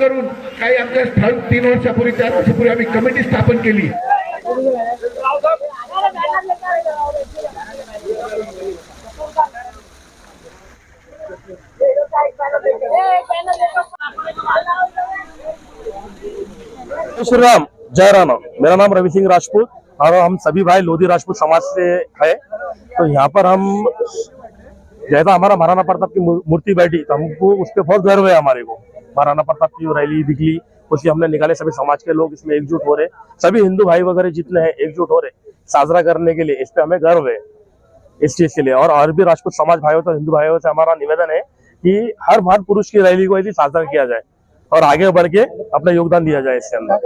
करून काही तीन वर्षापूर्वी चार कमिटी स्थापन केली. श्री राम जय राम। मेरा नाम रवि सिंह राजपूत और हम सभी भाई लोधी राजपूत समाज से है। तो यहाँ पर हम, जैसा हमारा महाराणा प्रताप की मूर्ति बैठी तो हमको उस पर बहुत गर्व है हमारे को। महाराणा प्रताप की रैली निकली उसी हमने निकाले सभी समाज के लोग इसमें एकजुट हो रहे। सभी हिंदू भाई वगैरह जितने हैं एकजुट हो रहे। साजरा करने के लिए इस पे हमें गर्व है इस चीज़ के लिए। और और भी राजपूत समाज भाइयों से हिंदू भाइयों से हमारा निवेदन है कि हर महान पुरुष की रैली को ऐसी साजरा किया जाए और आगे बढ़ के अपना योगदान दिया जाए इसके अंदर।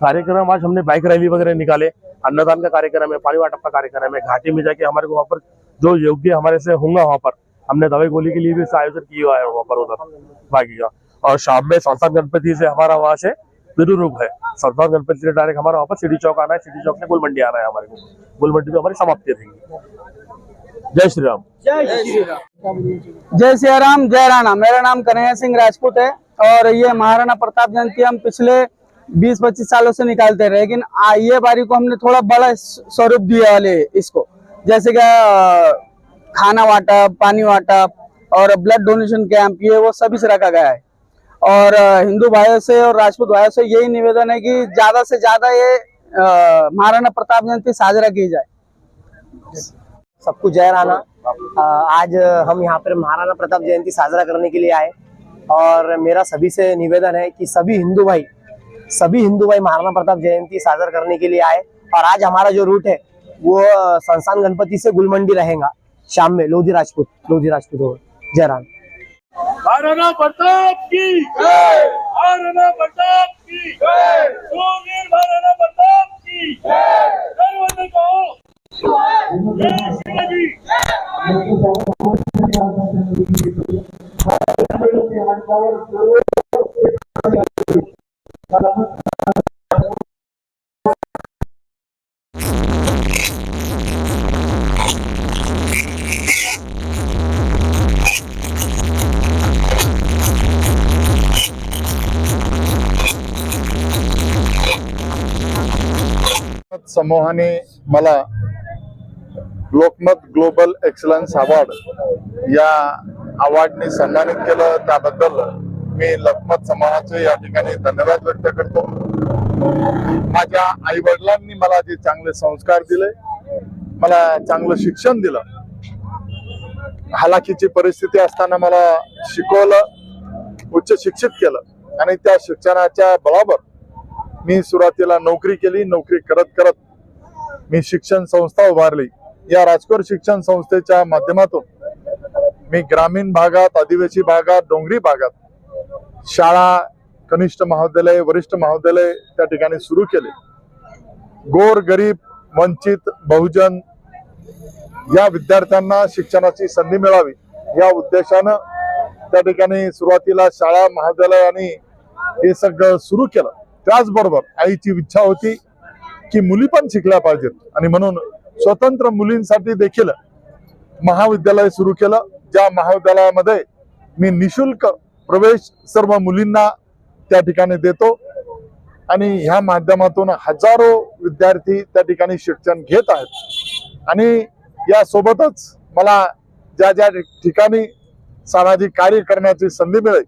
कार्यक्रम आज? हमने बाइक रैली वगैरह निकाले अन्नदान का कार्यक्रम है पानी वाटप का कार्यक्रम है घाटी में जाके हमारे को वहाँ पर जो योग्य हमारे से होंगे वहाँ पर। हमने दवाई गोली के लिए भी आयोजन किया है वहाँ पर उधर बाकी का। और शाम में संस्थान गणपति से हमारा वहाँ से विरुरूप है। संस्थान गणपति से डायरेक्ट हमारा वहाँ पर सिटी चौक आना है। सिटी चौक से गुल मंडी आना है हमारे को। गुल मंडी में हमारी समाप्ति रहेंगी जय श्री राम। जय सिया राम। जय श्री राणा मेरा नाम कन्हैया सिंह राजपूत है और ये महाराणा प्रताप जयंती हम पिछले 20-25 सालों से निकालते रहे लेकिन ये बारी को हमने थोड़ा बड़ा स्वरूप दिया वाले इसको। जैसे कि खाना वाटप पानी वाटप और ब्लड डोनेशन कैंप ये वो सभी से रखा गया है। और हिंदू भाइयों से और राजपूत भाइयों से यही निवेदन है कि ज़्यादा से ज़्यादा ये महाराणा प्रताप जयंती साजरा की जाए। सबको जय अ, आज हम यहाँ पर महाराणा प्रताप जयंती साजरा करने के लिए आए और मेरा सभी से निवेदन है कि सभी हिंदू भाई सभी हिंदू भाई महाराणा प्रताप जयंती साजरा करने के लिए आए और आज हमारा जो रूट है वो संस्थान गणपति से गुलमंडी रहेगा। शाम में लोधी राजपूत लोधी राजपूत हो जय। समूहाने मला लोकमत ग्लोबल एक्सलन्स अवॉर्ड या अवॉर्डने सन्मानित केलं. त्याबद्दल मी लोकमत समूहाचे या ठिकाणी धन्यवाद व्यक्त करतो. माझ्या आई वडिलांनी मला जे चांगले संस्कार दिले मला चांगलं शिक्षण दिलं हालाकीची परिस्थिती असताना मला शिकवलं उच्च शिक्षित केलं आणि त्या शिक्षणाच्या बळावर मी सुरुवातीला नोकरी केली नोकरी करत करत मी शिक्षण संस्था उभारली. या राजकोट शिक्षण संस्थेच्या माध्यमातून मी ग्रामीण भागात आदिवासी भागात डोंगरी भागात शाळा कनिष्ठ महाविद्यालय वरिष्ठ महाविद्यालय त्या ठिकाणी सुरू केले. गोर गरीब वंचित बहुजन या विद्यार्थ्यांना शिक्षणाची संधी मिळावी या उद्देशानं त्या ठिकाणी सुरुवातीला शाळा महाविद्यालय आणि हे सगळं सुरू केलं. त्याचबरोबर आईची इच्छा होती की मुली पण शिकल्या पाहिजेत. आणि म्हणून स्वतंत्र मुलींसाठी देखील महाविद्यालय सुरू केलं. ज्या महाविद्यालयामध्ये मी निशुल्क प्रवेश सर्व मुलींना त्या ठिकाणी देतो. आणि ह्या माध्यमातून हजारो विद्यार्थी त्या ठिकाणी शिक्षण घेत आहेत. आणि यासोबतच मला ज्या ज्या ठिकाणी सामाजिक कार्य करण्याची संधी मिळेल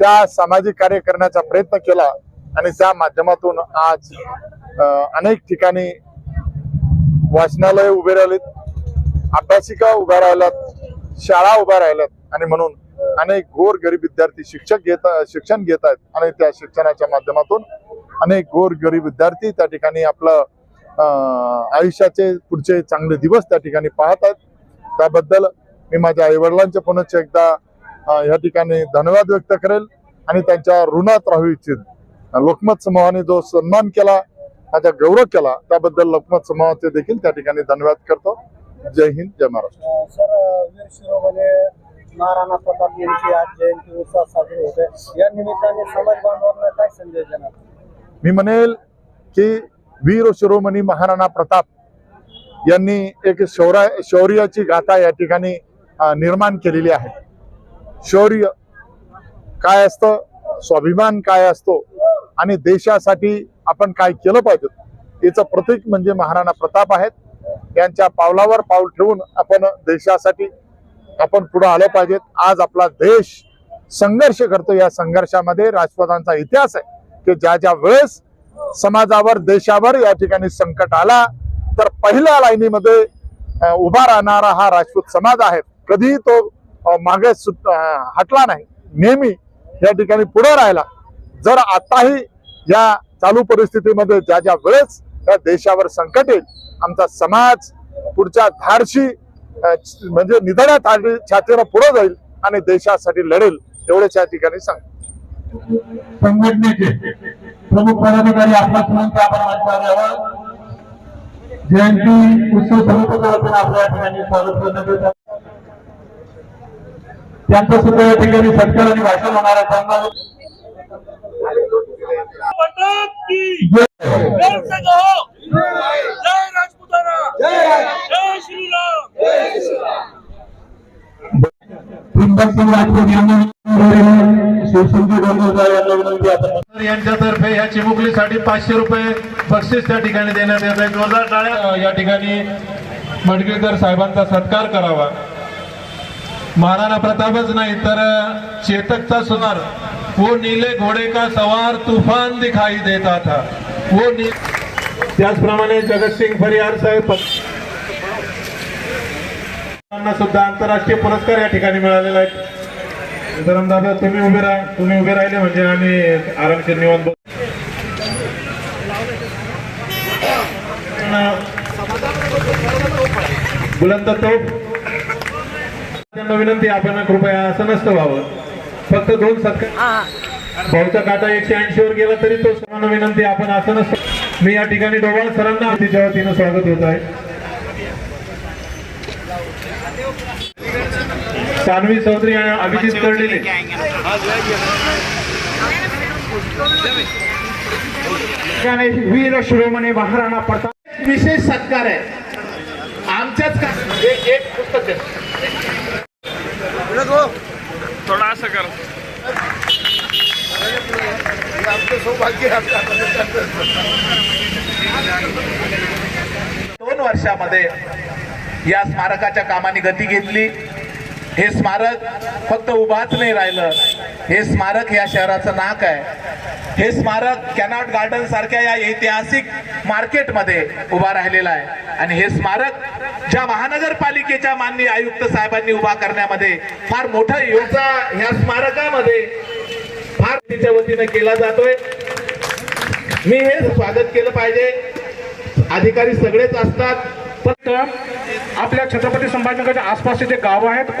त्या सामाजिक कार्य करण्याचा प्रयत्न केला. आणि त्या माध्यमातून आज अनेक ठिकाणी वाचनालय उभे राहिलेत अभ्यासिका उभ्या राहिल्यात शाळा उभ्या राहिल्यात आणि म्हणून अनेक गोर गरीब विद्यार्थी शिक्षक घेत शिक्षण घेत आहेत आणि त्या शिक्षणाच्या माध्यमातून अनेक गोर गरीब विद्यार्थी त्या ठिकाणी आपलं आयुष्याचे पुढचे चांगले दिवस त्या ठिकाणी पाहत आहेत. त्याबद्दल मी माझ्या आईवडिलांचे पुनश्च एकदा या ठिकाणी धन्यवाद व्यक्त करेल आणि त्यांच्या ऋणात राहू इच्छित. लोकमत समूहाने जो सन्मान केला माझा गौरव केला त्याबद्दल लोकमत समूहाचे देखील त्या ठिकाणी धन्यवाद करतो. जय हिंद जय महाराष्ट्र. सर वीर शिरोमणी महाराणा प्रताप यांची आज जयंती उत्साह साजरी होते. या निमित्ताने समाज बांधवांना काय संदेश देणार? मी म्हणेल की वीर शिरोमणी महाराणा प्रताप यांनी एक शौर्य शौर्याची गाथा या ठिकाणी निर्माण केलेली आहे. शौर्य काय असतं? स्वाभिमान काय असतो? आणि देशासाठी आपण काय केलं पाहिजे? याचं प्रतीक म्हणजे महाराणा प्रताप आहेत. यांच्या पावलावर पाऊल ठेवून आपण देशासाठी आपण पुढे आलं पाहिजेत आज आपला देश संघर्ष करतो. या संघर्षामध्ये राजपथांचा इतिहास आहे की ज्या ज्या वेळेस समाजावर देशावर या ठिकाणी संकट आला तर पहिल्या लाईनीमध्ये उभा राहणारा हा राजपूत समाज आहे. कधी तो मागे सुट हटला नाही. नेहमी या ठिकाणी पुढे राहिला. जर आताही या चालू परिस्थितीमध्ये ज्या ज्या वेळेस या देशावर संकट येईल आमचा समाज पुढच्या धाडशी म्हणजे निधड्या ताडी- छातीनं पुढे जाईल आणि देशासाठी लढेल एवढेच या ठिकाणी सांग संघटनेचे प्रमुख पदाधिकारी आपला क्रमांक आपण मंचावर यावं जयंती उत्सव समितीचं आपल्या ठिकाणी स्वागत करण्यात येत आहे. सुद्धा या ठिकाणी सत्कार आणि भाषण होणार आहे. त्यांना यांच्यातर्फे या चिमुकलीसाठी पाचशे रुपये बक्षीस त्या ठिकाणी देण्यात येत आहे. जोरदार टाळ्या. या ठिकाणी मडगेकर साहेबांचा सत्कार करावा. महाराणा प्रतापच नाही तर चेतकचा सुनार. वो नीले घोडे का सवार तूफान दिखाई देता था। वो नी त्याचप्रमाणे जगतसिंग फरियार साहेब सुद्धा आंतरराष्ट्रीय पुरस्कार या ठिकाणी मिळालेला आहे. धरम दादा तुम्ही उभे राहा. तुम्ही उभे राहिले म्हणजे आम्ही आरामशीर निवांत बसू. बुलंद तोफ. त्यांना विनंती आपण कृपया असं नसतं व्हावं. फक्त दोन सत्कार भाऊचा काटा एकशे ऐंशी वर गेला तरी तो सर्वांना विनंती आहे, आपण असं नसतं. मी या ठिकाणी डोवाळ सरांना तिच्या वतीनं स्वागत होत आहे. सानवी चौधरी आणि अभिजित कर्डिले. वीर शिरोमणी महाराणा प्रताप. विशेष सत्कार आहे. आमच्याच थोडा असं कर. दोन वर्षामध्ये या स्मारकाच्या कामाने गती घेतली. हे स्मारक फक्त उभाच नाही राहिलं. हे स्मारक या शहराचं नाक आहे. हे स्मारक कॅनॉट गार्डन सारख्या या ऐतिहासिक मार्केटमध्ये उभा राहिलेला आहे. आणि हे स्मारक ज्या महानगरपालिकेच्या माननीय आयुक्त साहेबांनी उभा करण्यामध्ये फार मोठा योगचा ह्या स्मारकामध्ये फार तिच्या वतीनं केला जातोय. मी हे स्वागत केलं पाहिजे. अधिकारी सगळेच असतात. फक्त आपल्या छत्रपती संभाजीनगरच्या आसपासचे जे गाव आहेत